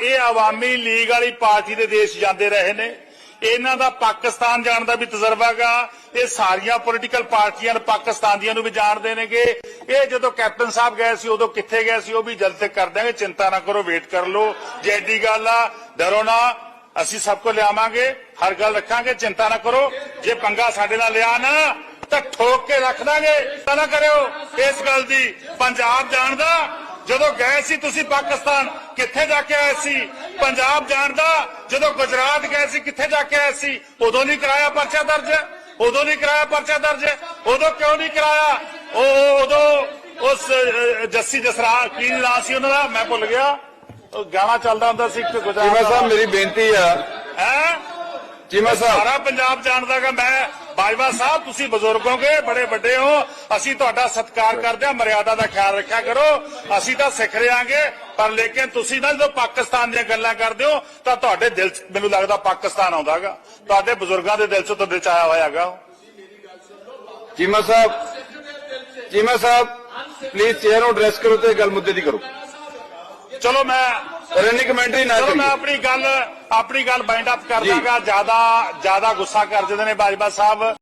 ਇਹ ਆਵਾਮੀ ਲੀਗ ਵਾਲੀ ਪਾਰਟੀ ਦੇ ਦੇਸ਼ ਜਾਂਦੇ ਰਹੇ ਨੇ। ਇਹਨਾਂ ਦਾ ਪਾਕਿਸਤਾਨ ਜਾਣ ਦਾ ਵੀ ਤਜਰਬਾ ਗਾ ਇਹ ਸਾਰੀਆਂ ਪੋਲੀਟੀਕਲ ਪਾਰਟੀਆਂ ਨੂੰ ਪਾਕਿਸਤਾਨ ਦੀਆਂ ਨੂੰ ਵੀ ਜਾਣਦੇ ਨੇਗੇ ਇਹ ਜਦੋਂ ਕੈਪਟਨ ਸਾਹਿਬ ਗਏ ਸੀ, ਉਦੋਂ ਕਿੱਥੇ ਗਏ ਸੀ, ਉਹ ਵੀ ਜਲਦ ਤੱਕ ਕਰ ਦਾਂਗੇ ਚਿੰਤਾ ਨਾ ਕਰੋ ਵੇਟ ਕਰ ਲਓ। ਜੇ ਐਡੀ ਗੱਲ ਆ, ਡਰੋ ਨਾ। ਅਸੀਂ ਸਭ ਕੋ ਲਿਆਵਾਂਗੇ, ਹਰ ਗੱਲ ਰੱਖਾਂਗੇ। ਚਿੰਤਾ ਨਾ ਕਰੋ। ਜੇ ਪੰਗਾ ਸਾਡੇ ਨਾਲ ਲਿਆ ਨਾ, ਤਾਂ ਠੋਕ ਕੇ ਰੱਖ ਦਾਂਗੇ। ਤਾਂ ਨਾ ਕਰਿਓ। ਇਸ ਗੱਲ ਦੀ ਪੰਜਾਬ ਜਾਣ ਦਾ ਜਦੋਂ ਗਏ ਸੀ ਤੁਸੀਂ ਪਾਕਿਸਤਾਨ ਕਿੱਥੇ ਜਾ ਕੇ ਆਏ ਸੀ? ਪੰਜਾਬ ਜਾਣਦਾ ਜਦੋਂ ਗੁਜਰਾਤ ਗਏ ਸੀ ਕਿੱਥੇ ਜਾ ਕੇ ਆਏ ਸੀ? ਉਦੋਂ ਨਹੀਂ ਕਰਾਇਆ ਪਰਚਾ ਦਰਜ? ਉਦੋਂ ਨਹੀਂ ਕਰਾਇਆ ਪਰਚਾ ਦਰਜ? ਉਦੋਂ ਕਿਉਂ ਨਹੀਂ ਕਰਾਇਆ? ਉਹ ਉਦੋਂ ਉਸ ਜੱਸੀ ਜਸਰਾ ਕੀ ਨਾਂ ਸੀ ਉਹਨਾਂ ਦਾ? ਮੈਂ ਭੁੱਲ ਗਿਆ। ਗਾਣਾ ਚੱਲਦਾ ਹੁੰਦਾ ਸੀ ਇੱਕ ਗੁਜਰਾਤ ਸਾਹਿਬ ਮੇਰੀ ਬੇਨਤੀ ਆ। ਹੈ? ਚੀਮਾ ਸਾਹਿਬ। ਸਾਰਾ ਪੰਜਾਬ ਜਾਣਦਾਗਾ ਮੈਂ ਬਾਜਵਾ ਸਾਹਿਬ ਤੁਸੀਂ ਬਜ਼ੁਰਗ ਹੋਗੇ ਬੜੇ ਵੱਡੇ ਹੋ ਅਸੀਂ ਤੁਹਾਡਾ ਸਤਿਕਾਰ ਕਰਦੇ ਹਾਂ ਮਰਿਆਦਾ ਦਾ ਖਿਆਲ ਰੱਖਿਆ ਕਰੋ ਅਸੀਂ ਤਾਂ ਸਿੱਖ ਰਿਆਂਗੇ ਪਰ ਲੇਕਿਨ ਤੁਸੀਂ ਨਾ ਜਦੋਂ ਪਾਕਿਸਤਾਨ ਦੀਆਂ ਗੱਲਾਂ ਕਰਦੇ ਹੋ ਤਾਂ ਤੁਹਾਡੇ ਦਿਲ 'ਚ ਮੈਨੂੰ ਲੱਗਦਾ ਪਾਕਿਸਤਾਨ ਆਉਂਦਾਗਾ। ਤੁਹਾਡੇ ਬਜ਼ੁਰਗਾਂ ਦੇ ਦਿਲ 'ਚ 'ਚ ਆਇਆ ਹੋਇਆਗਾ ਚੀਮਾ ਸਾਹਿਬ ਚੀਮਾ ਸਾਹਿਬ ਪਲੀਜ਼ ਚੇਅਰ ਨੂੰ ਐਡਰੈਸ ਕਰੋ ਤੇ ਗੱਲ ਮੁੱਦੇ ਦੀ ਕਰੋ। ਚਲੋ ਮੈਂ ਰੈਨੀ ਕਮੈਂਟਰੀ ਨਾ ਚਲੋ ਮੈਂ ਆਪਣੀ ਗੱਲ ਆਪਣੀ ਗੱਲ ਬਾਈਂਡ ਅਪ ਕਰ। ਦਾਂਗਾ ਜ਼ਿਆਦਾ ਜ਼ਿਆਦਾ ਗੁੱਸਾ ਕਰ ਜਾਂਦੇ ਨੇ ਬਾਜਵਾ ਸਾਹਿਬ